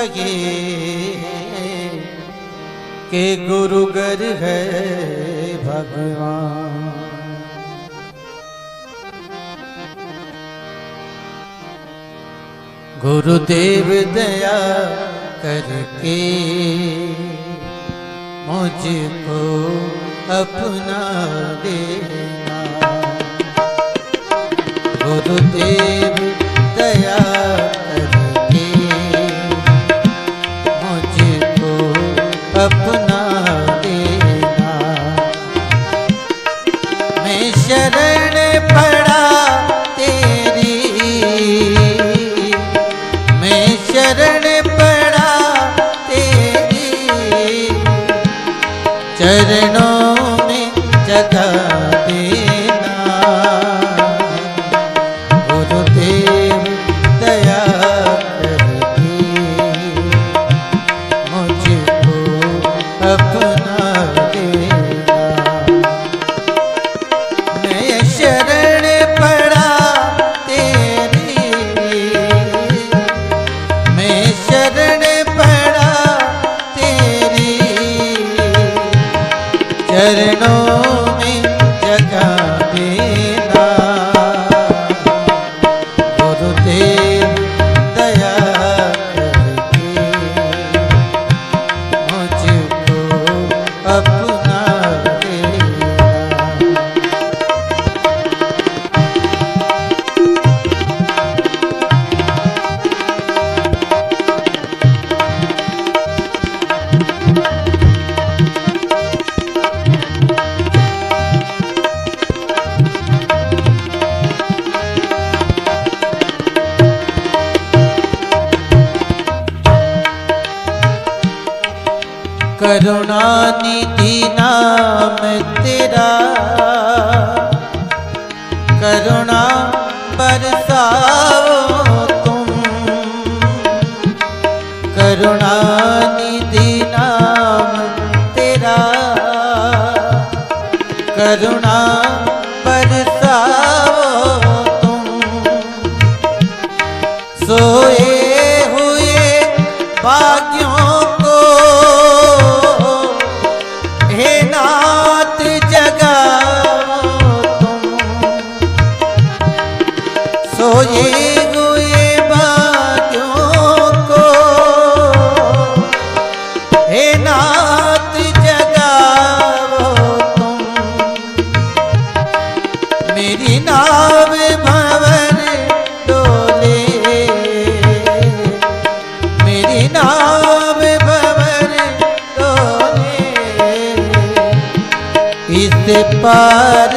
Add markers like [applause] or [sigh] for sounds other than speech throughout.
लगे। के गुरु गर है भगवान। गुरुदेव दया करके मुझको अपना देना। गुरुदेव दया करुणानिधी পার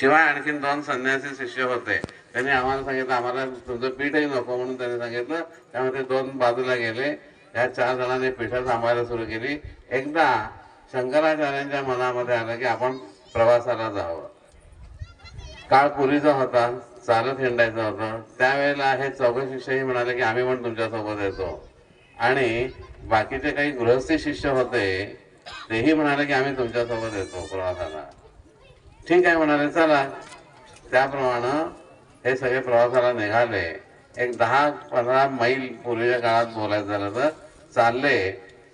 शिवाय आणखीन दोन संन्यासी शिष्य होते. त्यांनी आम्हाला सांगितलं आम्हाला तुमचं पीठही नको म्हणून त्यांनी सांगितलं. त्यामध्ये दोन बाजूला गेले. या चार जणांनी पीठं थांबायला सुरू केली. एकदा शंकराचार्यांच्या मनामध्ये आलं की आपण प्रवासाला जावं. काळ पुरीचा होता चालत हिंडायचं होतं. त्यावेळेला हे चौघे शिष्यही म्हणाले की आम्ही पण तुमच्यासोबत येतो. आणि बाकीचे काही गृहस्थी शिष्य होते तेही म्हणाले की आम्ही तुमच्यासोबत येतो प्रवासाला. ठीक आहे म्हणाले चला. त्याप्रमाणे हे सगळे प्रवासाला निघाले. एक दहा पंधरा मैल पूर्वीच्या काळात बोलायचं झालं तर चालले.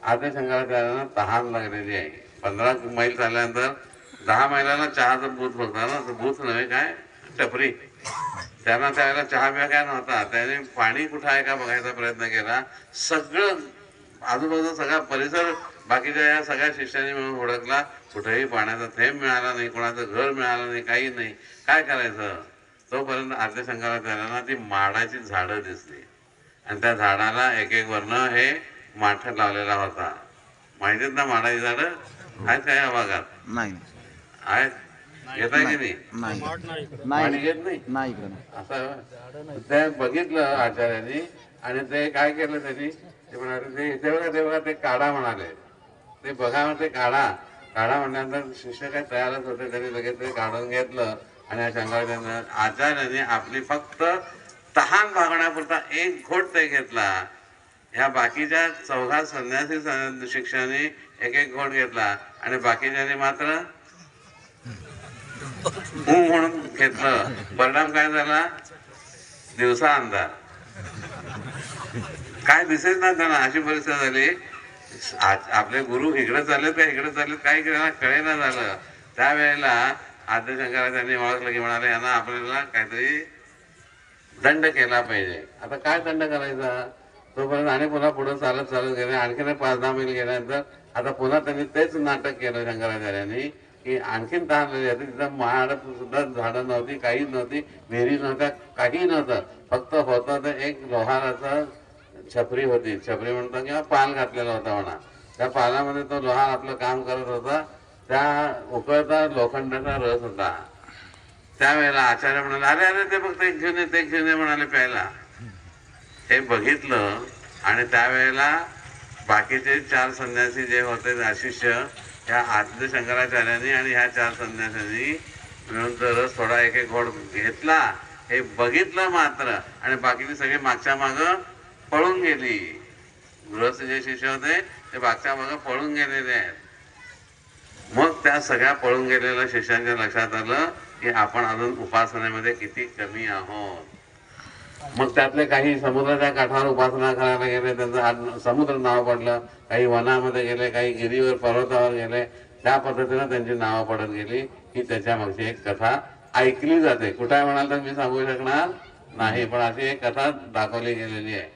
आता शंकराचार्यांना तहान लागलेली आहे. पंधरा मैल चालल्यानंतर दहा मैलाला चहाचं बूथ बघता ना तर बूथ नव्हे काय? टपरी. त्यांना त्यावेळेला चहा बिहा काय नव्हता. त्याने पाणी कुठं आहे का बघायचा प्रयत्न केला. सगळं आजूबाजूचा सगळा परिसर बाकीच्या या सगळ्या शिष्यांनी मिळून ओळखला. कुठेही पाण्याचा थेंब मिळाला नाही कोणाचं घर मिळालं नाही काही नाही. काय करायचं? तोपर्यंत आद्य शंकराचार्यांना ती माडाची झाडं दिसली. आणि त्या झाडाला एक एक वर्ण हे माठ लावलेला होता. माहितीत ना माडाची झाडं? आहेत काय या भागात? नाही आहेत? घेत आहे की नाही? नाही घेत. असं ते बघितलं आचार्यांनी आणि ते काय केलं त्यांनी? ते म्हणाले ते ते बघा ते बघा ते काढा म्हणाले. ते बघा ते काढा. काढा म्हणल्यानंतर शिष्य काही तयारच होते त्यांनी लगेच ते काढून घेतलं आणि या शंकराचार्य आचार्याने आपली फक्त तहान भागण्यापुरता एक घोट ते घेतला. ह्या बाकीच्या चौघा संन्यासी सन- एक एक घोट घेतला. आणि बाकीच्यांनी मात्र म्हणून घेतलं. परिणाम काय झाला? दिवसा अंधार. काय दिसेच ना त्यांना अशी परिस्थिती झाली. आज आपले गुरु इकडे चाललेत का इकडे चालत काही कळेना झालं. त्यावेळेला आद्य शंकराचार्यांनी ओळखलं की म्हणाले यांना आपल्याला काहीतरी दंड केला पाहिजे. आता काय दंड करायचा? तोपर्यंत आणि पुन्हा पुढे चालत चालत गेले. आणखीन पाच दहा मैल गेल्यानंतर आता पुन्हा त्यांनी तेच नाटक केलं शंकराचार्यांनी की आणखीन तहानलेली होती तिथं महाड सुद्धा झाडं नव्हती काहीच नव्हती विहिरी नव्हत्या काही नव्हतं. फक्त होतं ते एक लोहाराचं छपरी होती छपरी म्हणतो किंवा पाल घातलेला होता म्हणा. त्या पालामध्ये तो लोहार आपलं काम करत होता. त्या उकळता लोखंडाचा रस होता. त्यावेळेला आचार्य म्हणाले अरे अरे ते फक्त एक घेऊन ते एक घेऊन म्हणाले प्यायला. हे बघितलं आणि त्यावेळेला बाकीचे चार संन्यासी जे होते आशिष्य ह्या आद्य शंकराचार्यांनी आणि ह्या चार संन्यासांनी मिळून तो रस थोडा एक एक घोड घेतला. हे बघितलं मात्र. आणि बाकीचे सगळे मागच्या मागं पळून गेली. गृहस्थ जे शिष्य होते ते मागच्या मागं पळून गेलेले आहेत. मग त्या सगळ्या पळून गेलेल्या शिष्यांच्या लक्षात आलं की आपण अजून उपासनेमध्ये किती कमी आहोत. मग त्यातले काही समुद्राच्या काठावर उपासना करायला गेले त्यांचं समुद्र नाव पडलं काही वनामध्ये गेले काही गिरीवर पर्वतावर गेले त्या पद्धतीनं त्यांची नावं पडत गेली की त्याच्या मागची एक कथा ऐकली जाते. कुठे म्हणाल तर मी सांगू शकणार? नाही पण अशी एक कथा दाखवली गेलेली आहे.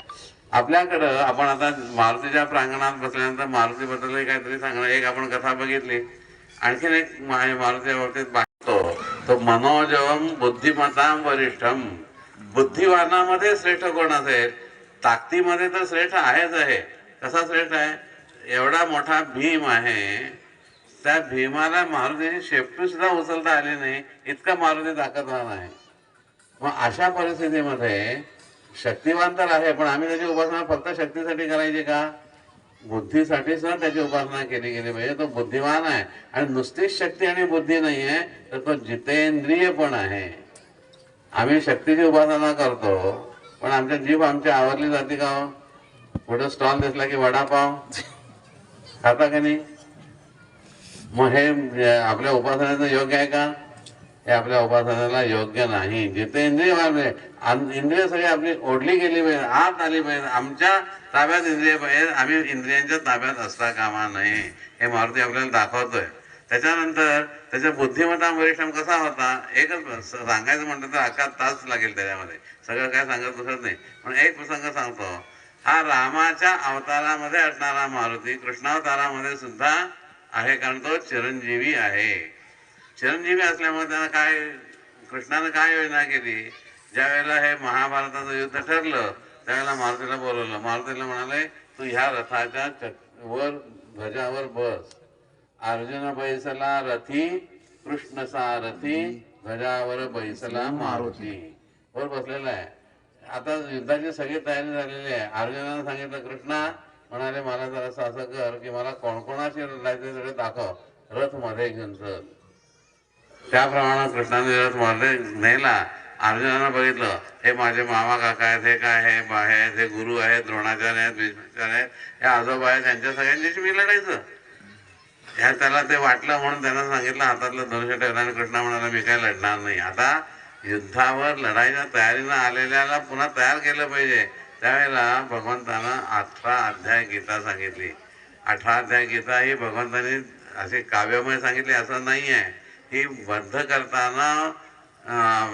आपल्याकडं आपण आता मारुतीच्या प्रांगणात बसल्यानंतर मारुतीबद्दल काहीतरी सांगणार एक आपण कथा बघितली. आणखीन एक मारुतीच्या बाबतीत बघतो तो मनोजवम बुद्धिमताम वरिष्ठम बुद्धिवानामध्ये श्रेष्ठ कोण असेल? ताकदीमध्ये तर श्रेष्ठ आहेच आहे. कसा श्रेष्ठ आहे? एवढा मोठा भीम आहे. त्या भीमाला मारुतीची शेपटी सुद्धा उचलता आली नाही. इतका मारुती ताकदवान आहे मग अशा परिस्थितीमध्ये शक्तिवान तर आहे पण आम्ही त्याची उपासना फक्त शक्तीसाठी करायची का? बुद्धीसाठी सुद्धा त्याची उपासना केली गेली पाहिजे. तो बुद्धिमान आहे आणि नुसतीच शक्ती आणि बुद्धी नाही आहे तर तो जितेंद्रिय पण आहे. आम्ही शक्तीची उपासना करतो पण आमच्या जीभ आमची आवरली जाते का हो? कुठं स्टॉल दिसला की वडापाव? खाता का नाही? मग हे आपल्या उपासनेचं योग्य आहे का? हे आपल्या उपासनेला योग्य नाही. जिथे इंद्रिय वाढले इंद्रिय सगळी आपली ओढली गेली पाहिजे आत आली पाहिजे. आमच्या ताब्यात इंद्रिय पाहिजे आम्ही इंद्रियांच्या ताब्यात असता कामा नये. हे मारुती आपल्याला दाखवतोय. त्याच्यानंतर त्याच्या बुद्धिमत्ता परिश्रम कसा होता एकच सांगायचं म्हटलं तर अख्खा तास लागेल त्याच्यामध्ये. सगळं काय सांगत बसत नाही. पण एक प्रसंग सांगतो. हा रामाच्या अवतारामध्ये असणारा मारुती कृष्णावतारामध्ये सुद्धा आहे कारण तो चिरंजीवी आहे. चिरंजीवी असल्यामुळे त्यानं काय कृष्णानं काय योजना केली? ज्या वेळेला हे महाभारताचं युद्ध ठरलं त्यावेळेला मारुतीला बोलवलं. मारुतीला म्हणाले तू ह्या रथाच्या वर ध्वजावर बस. अर्जुन बैसला रथी कृष्ण सारथी ध्वजावर बैसला मारुती. वर बसलेला आहे. आता युद्धाची सगळी तयारी झालेली आहे. अर्जुनानं सांगितलं कृष्णा म्हणाले मला जरा असं असं कर की मला कोणकोणाशी लढायचं सगळं दाखव. रथमध्ये घेऊन चल. त्याप्रमाणे कृष्णाने रथ नेला. अर्जुनानं बघितलं हे माझे मामा काका आहेत हे काय आहे? बा आहेत हे गुरु आहेत द्रोणाचार्य आहेत भीष्माचार्य आहेत हे आजोबा आहेत त्यांच्या सगळ्यांच्याशी मी लढायचं. ह्या त्याला ते वाटलं म्हणून त्यांना सांगितलं हातातलं धनुष्य ठेवलं आणि कृष्णा म्हणाला मी काय लढणार नाही. आता युद्धावर लढाईच्या तयारीनं आलेल्याला पुन्हा तयार केलं पाहिजे. त्यावेळेला भगवंतानं अठरा अध्याय गीता सांगितली. अठरा अध्याय गीता ही भगवंतानी असे काव्यमय सांगितली असं नाही आहे ही बद्ध करताना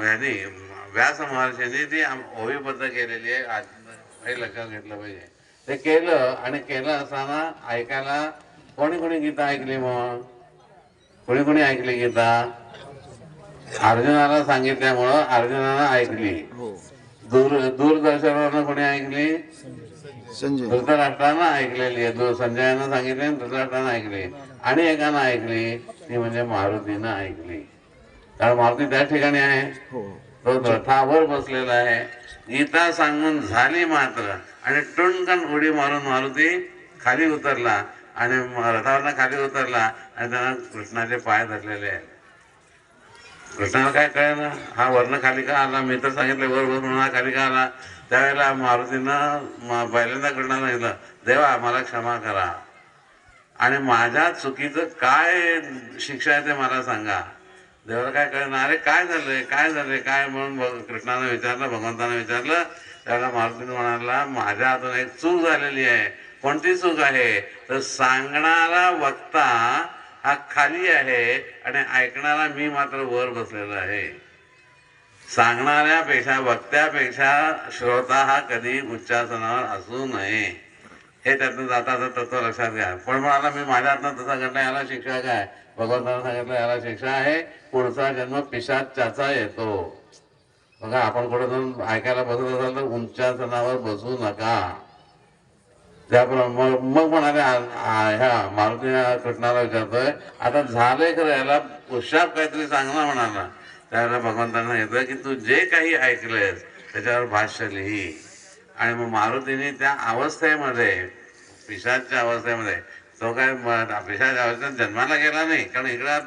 ह्यानी व्यास महर्षींनी ती ओवीबद्ध केलेली आहे. आज- हे लक्षात घेतलं पाहिजे. ते केलं आणि केलं असताना ऐकायला कोणी कोणी गीता ऐकली मग? कोणी कोणी ऐकली गीता? अर्जुनाला सांगितल्यामुळं अर्जुनानं ऐकली. दूर दूरदर्शनवरनं कोणी ऐकली? संजय. धृतराष्ट्रानं ऐकलेली आहे. दूर संजयानं सांगितले धृतराष्ट्रानं ऐकली. आणि एकानं ऐकली ती म्हणजे मारुतीनं ऐकली. कारण मारुती त्या ठिकाणी आहे. हो. तो रथावर बसलेला आहे. गीता सांगून झाली मात्र. आणि टुणकन उडी मारून मारुती खाली उतरला. आणि रथावरनं खाली उतरला. आणि त्यानं कृष्णाचे पाय धरलेले आहेत. कृष्णाला काय कळलं हा वर्ण खाली का आला? मी तर सांगितलं वर बस म्हणून हा खाली का आला? त्यावेळेला मारुतीनं मा पहिल्यांदा कृष्णाला सांगितलं देवा मला क्षमा करा. आणि माझ्या चुकीचं काय शिक्षा आहे ते मला सांगा. देवाला काय कळणार? अरे काय झालंय? काय झालंय? काय म्हणून भग- कृष्णानं विचारलं भगवंतानं विचारलं. त्यावेळेला मारुतीनं म्हणाला माझ्या हातून एक चूक झालेली आहे. कोणती चूक आहे? तर सांगणारा वक्ता हा खाली आहे आणि ऐकणारा मी मात्र वर बसलेला आहे. सांगणाऱ्यापेक्षा वक्त्यापेक्षा श्रोता हा कधी उच्चासनावर असू नये. हे त्यातनं जाताचं तत्व लक्षात घ्या. पण म्हणाला मी माझ्यातनं तसा घडलं याला शिक्षा काय? भगवंतानं सांगितलं याला शिक्षा आहे. पुढचा जन्म पिशाचाचा येतो. बघा आपण कुठं जाऊन ऐकायला बसत असाल तर उंचासनावर बसू नका. त्याप्रमाणे मग म्हणाले ह्या मारुती कृष्णाला विचारतोय आता झालंय खरं याला पुशाप काहीतरी सांगणार म्हणाला. त्याला भगवंतांना येतं की तू जे काही ऐकलंयस त्याच्यावर भाष्य लिही. आणि मग मारुतीने त्या अवस्थेमध्ये पिशाच्या अवस्थेमध्ये तो काय म- पिशाच्या अवस्थेत जन्माला गेला नाही. कारण इकडं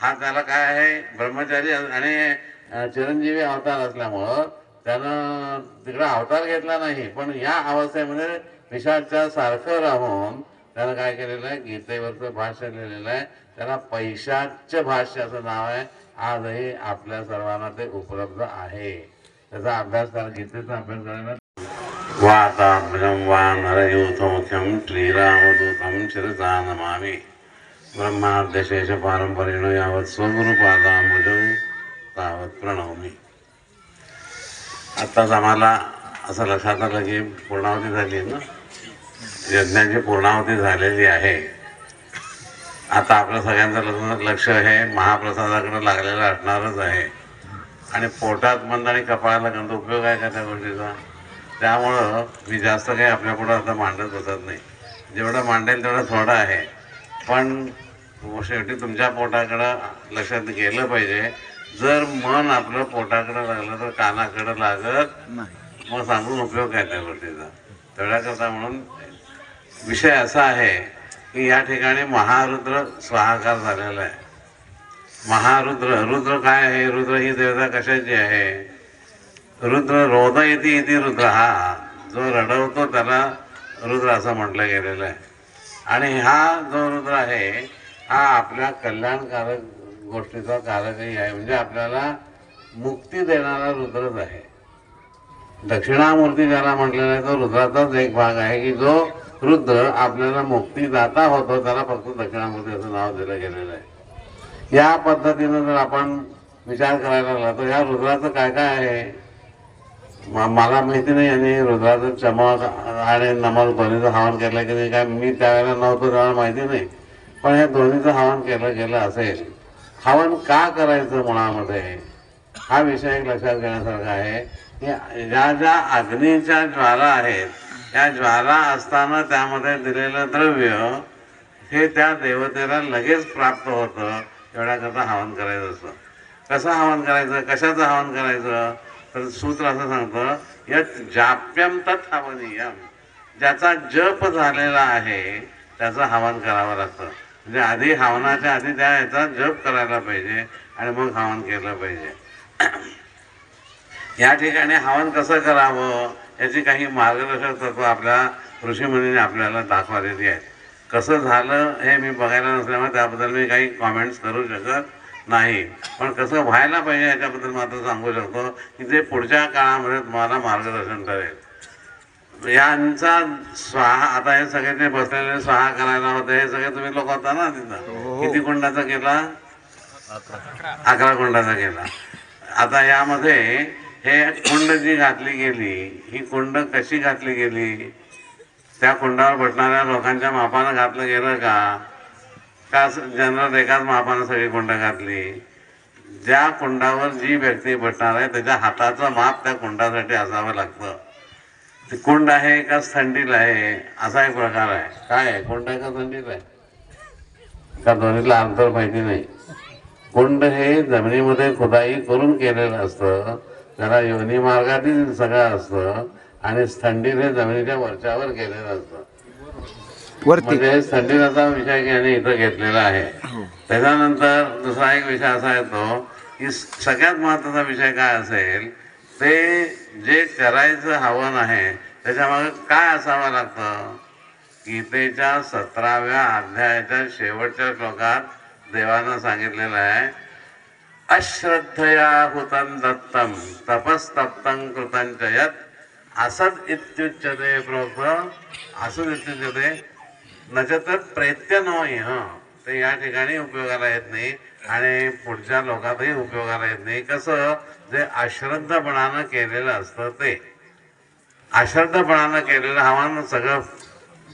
हा त्याला काय आहे ब्रह्मचारी आणि चिरंजीवी अवतार असल्यामुळं त्यानं तिकडं अवतार घेतला नाही. पण या अवस्थेमध्ये पिशाच्या सारखं राहून त्यानं काय केलेलं आहे गीतेवरचं भाष्य लिहिलेलं आहे. त्याला पैशाच्या भाष्य असं नाव आहे. आजही आपल्या सर्वांना ते उपलब्ध आहे. त्याचा अभ्यास करा गीतेचा अभ्यास करायला वातात्मजं वा नरयूथमुख्यं श्रीरामदूतम शिरसा नमामि. ब्रह्माद्यशेष पारंपरेण यावत् स्वगुरुपादांबुजं तावत् प्रणवमी आत्ताच आम्हाला असं लक्षात आलं की पूर्णावती झाली आहे ना? यज्ञाची पूर्णावती झालेली आहे. आता आपलं सगळ्यांचं लग्न लक्ष हे महाप्रसादाकडे लागलेलं असणारच आहे. आणि पोटात बंद आणि कपाळाला गंध उपयोग आहे का त्या गोष्टीचा? त्यामुळं मी जास्त काही आपल्या पुढं आता मांडत बसत नाही. जेवढं मांडेल तेवढं थोडं आहे. पण शेवटी तुमच्या पोटाकडं लक्षात गेलं पाहिजे. जर मन आपलं पोटाकडं लागलं तर कानाकडं लागत मग सांगून उपयोग काय त्या गोष्टीचा? तेवढ्याकरता म्हणून विषय असा आहे की या ठिकाणी महारुद्र स्वाहाकार झालेला आहे. महारुद्र रुद्र काय आहे? रुद्र ही देवता कशाची आहे? रुद्र रोद येते इथे रुद्र. हा जो रडवतो त्याला रुद्र असं म्हटलं गेलेलं आहे. आणि हा जो रुद्र आहे हा आपल्या कल्याणकारक गोष्टीचा कारकही आहे. म्हणजे आपल्याला मुक्ती देणारा रुद्रच आहे. दक्षिणामूर्ती ज्याला म्हटलेला आहे तो रुद्राचाच एक भाग आहे की जो रुद्र आपल्याला मुक्तीदाता होतो त्याला फक्त दक्षिणामूर्ती असं नाव दिलं गेलेलं आहे. या पद्धतीनं जर आपण विचार करायला लागला तर या रुद्राचं काय काय आहे? मला माहिती नाही आणि रुद्राचं चमक आणि नमक दोन्हीचं हवन केलं की नाही काय मी त्यावेळेला नव्हतो त्यावेळेला माहिती नाही. पण या दोन्हीचं हवन केलं गेलं असेल हवन का करायचं मुळामध्ये? हा विषय एक लक्षात घेण्यासारखा आहे. की ज्या ज्या अग्नीच्या ज्वाला आहेत या ज्वाला असताना त्यामध्ये दिलेलं द्रव्य हे त्या देवतेला लगेच प्राप्त होतं. एवढ्याकरता हवन करायचं असतं. कसं हवन करायचं? कशाचं हवन करायचं? तर सूत्र असं सांगतं यत जाप्यम तत् हवनीयम ज्याचा जप झालेला आहे त्याचं हवन करावं लागतं. म्हणजे आधी हवनाच्या आधी त्या याचा जप करायला पाहिजे आणि मग हवन केलं पाहिजे. [clears throat] या ठिकाणी हवन कसं करावं? याची काही मार्गदर्शक तत्व आपल्या ऋषीमुनीने आपल्याला दाखवलेली आहेत. कसं झालं हे मी बघायला नसल्यामुळे त्याबद्दल मी काही कॉमेंट्स करू शकत नाही. पण कसं व्हायला पाहिजे याच्याबद्दल मात्र सांगू शकतो की ते पुढच्या काळामध्ये तुम्हाला मार्गदर्शन करेल. यांचा स्वाहा आता हे सगळे ते बसलेले स्वाहा करायला होते हे सगळे तुम्ही लोक होता ना तिथं? किती कुंडाचा केला? अकरा कुंडाचा केला. आता यामध्ये हे कुंड जी घातली गेली ही कुंड कशी घातली गेली? त्या कुंडावर बसणाऱ्या लोकांच्या मापानं घातलं गेलं का? का जनरल एकाच मापानं सगळी कुंड घातली? ज्या कुंडावर जी व्यक्ती बसणार आहे त्याच्या हाताचं माप त्या कुंडासाठी असावं लागतं. ते कुंड आहे का थंडीला आहे? असा एक प्रकार आहे. काय आहे? कुंड आहे का थंडीला आहे? का दोन्हीला अंतर माहिती नाही? कुंड हे जमिनीमध्ये खुदाई करून केलेलं असतं. त्याला योनी मार्गातील सगळं असतं आणि थंडीने जमिनीच्या वरच्यावर केलेलं असतं. म्हणजे थंडीचा विषय याने इथं घेतलेला आहे. त्याच्यानंतर दुसरा एक विषय असा येतो की सगळ्यात महत्त्वाचा विषय काय असेल ते जे करायचं हवन आहे त्याच्यामागे काय असावं लागतं? गीतेच्या सतराव्या अध्यायाच्या शेवटच्या श्लोकात देवानं सांगितलेलं आहे अश्रद्धया हुतं दत्तं तपस्तप्तं कृतं च यत् असद् इत्युच्यते प्रोक्त असद् इत्युच्यते नचत प्रेत्य इह ते या ठिकाणी उपयोगाला येत नाही आणि पुढच्या लोकातही उपयोगाला येत नाही. कसं? जे अश्रद्धपणानं केलेलं असतं ते. अश्रद्धपणानं केलेलं हवामान सगळं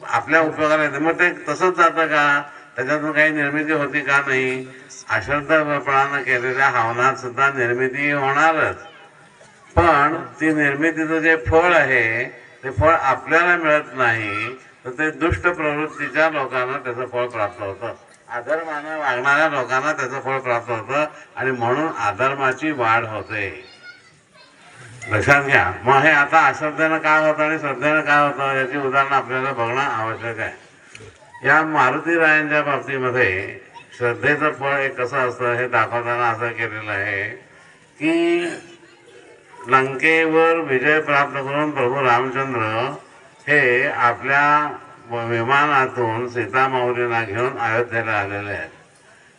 आपल्या उपयोगाला येते. मग ते तसंच जातं का? त्याच्यातून काही निर्मिती होती का नाही? अश्रद्धपणानं केलेल्या हवनात सुद्धा निर्मिती होणारच. पण ती निर्मितीचं जे फळ आहे ते फळ आपल्याला मिळत नाही तर ते दुष्ट प्रवृत्तीच्या लोकांना त्याचं फळ प्राप्त होतं. अधर्मानं वागणाऱ्या लोकांना त्याचं फळ प्राप्त होतं आणि म्हणून अधर्माची वाढ होते. लक्षात घ्या. मग हे आता अश्रद्धेनं काय होतं आणि श्रद्धेनं काय होतं याची उदाहरणं आपल्याला बघणं आवश्यक आहे. या मारुती रायांच्या बाबतीमध्ये श्रद्धेचं फळ हे कसं असतं हे दाखवताना असं केलेलं आहे की लंकेवर विजय प्राप्त करून प्रभू रामचंद्र हे आपल्या विमानातून सीतामाऊलीला घेऊन अयोध्येला आलेले आहेत.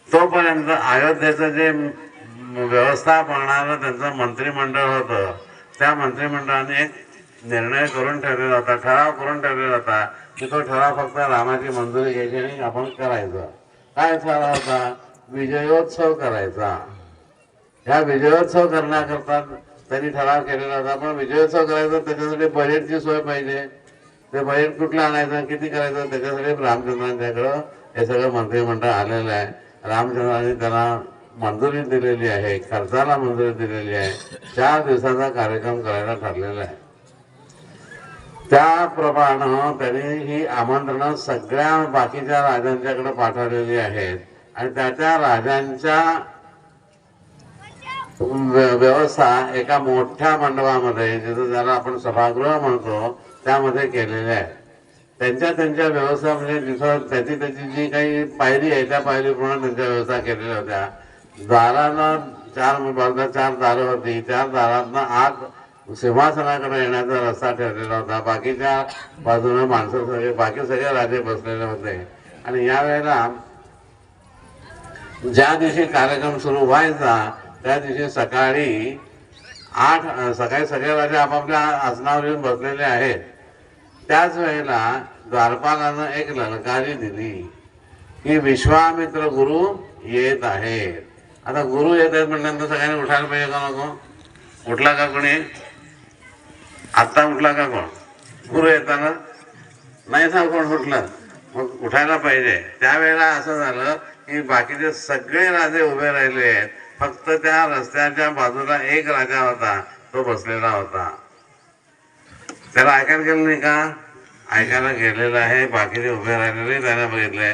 तोपर्यंत अयोध्येचं जे व्यवस्था बघणारं त्यांचं मंत्रिमंडळ होतं त्या मंत्रिमंडळाने एक निर्णय करून ठेवले जातात ठराव करून ठेवले जातात. की तो ठराव फक्त रामाची मंजुरी घ्यायची आणि आपण करायचं. काय ठराव होता? विजयोत्सव करायचा. ह्या विजयोत्सव करण्याकरता त्यांनी ठराव केलेला होता. पण विजयोत्सव करायचा त्याच्यासाठी बजेटची सोय पाहिजे. ते बजेट कुठलं आणायचं किती करायचं त्याच्यासाठी रामचंद्रांच्याकडं हे सगळं मंत्रिमंडळ आलेलं आहे. रामचंद्रांनी त्यांना मंजुरी दिलेली आहे खर्चाला मंजुरी दिलेली आहे. चार दिवसाचा कार्यक्रम करायला ठरलेला आहे. त्याप्रमाणे त्यांनी ही आमंत्रणं सगळ्या बाकीच्या राजांच्याकडे पाठवलेली आहेत. आणि त्या त्या राजांच्या व्यवस्था एका मोठ्या मंडपामध्ये जिथं ज्याला आपण सभागृह म्हणतो त्यामध्ये केलेल्या आहेत. त्यांच्या त्यांच्या व्यवस्था म्हणजे जिथं त्याची त्याची जी काही पायरी आहे त्या पायरीप्रमाणे त्यांच्या व्यवस्था केलेल्या होत्या. दाराला चार बाजूला चार दारं होती. चार दारातनं आत सिंहासनाकडे येण्याचा रस्ता ठरलेला होता. बाकीच्या बाजूने माणसं सगळे बाकी सगळे राजे बसलेले होते. आणि यावेळेला ज्या दिवशी कार्यक्रम सुरू व्हायचा त्या दिवशी सकाळी आठ सकाळी सगळे राजे आपापल्या आसनावर येऊन बसलेले आहेत. त्याच वेळेला द्वारपालानं एक ललकारी दिली. की विश्वामित्र गुरु येत आहेत. आता गुरु येत आहेत म्हटल्यानंतर सगळ्यांनी उठायला पाहिजे का नको? उठला का कोणी? आत्ता उठला का कोण? गुरु येताना? नाही सांग कोण उठलं? मग उठायला पाहिजे. त्यावेळेला असं झालं की बाकीचे सगळे राजे उभे राहिले आहेत. फक्त त्या रस्त्याच्या बाजूला एक राजा होता. तो बसलेला होता. त्याला ऐकायला गेलं नाही का? ऐकायला गेलेलं आहे. बाकीचे उभे राहिलेले त्याने बघितले.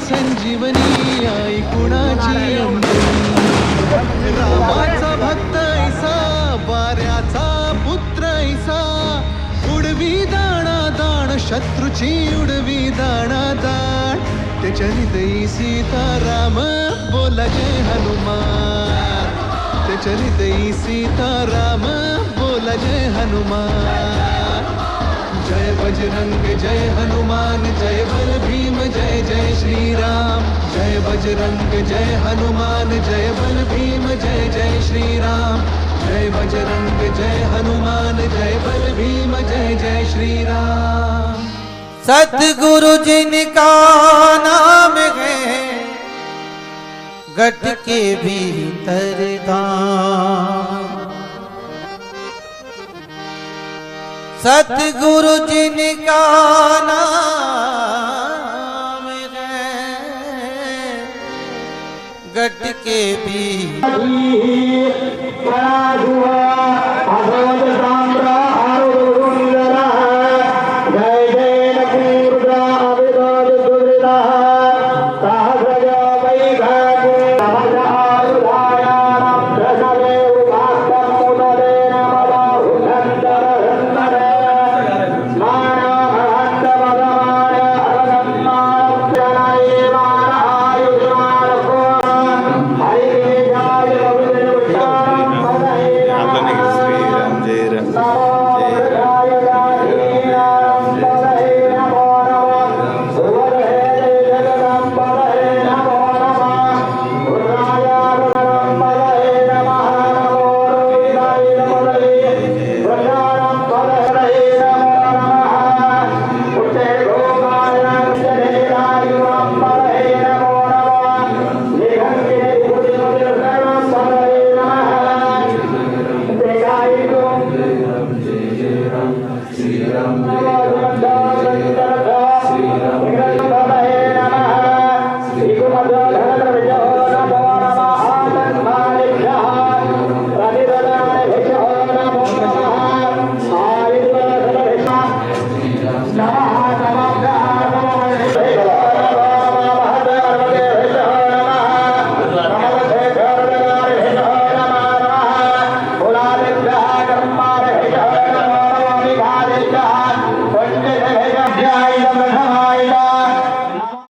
संजीवनी आई कुणाची रामाचा भक्त ऐसा वाऱ्याचा पुत्र ऐसा. उडवी दाणा दाण शत्रूची उडवी दाणा दाण. त्याच्या हृदयी सीताराम बोला जय हनुमान. त्याच्या हृदयी सीताराम बोला जय हनुमान. जय बजरंग जय हनुमान जय बल भीम जय जय श्री राम जय बजरंग जय हनुमान जय बल भीम जय जय श्री राम जय बजरंग जय हनुमान जय बल भीम जय जय श्री राम सतगुरु जिनका नाम है गट के भीतर धाम सतगुरु जिनका नाम गट के भी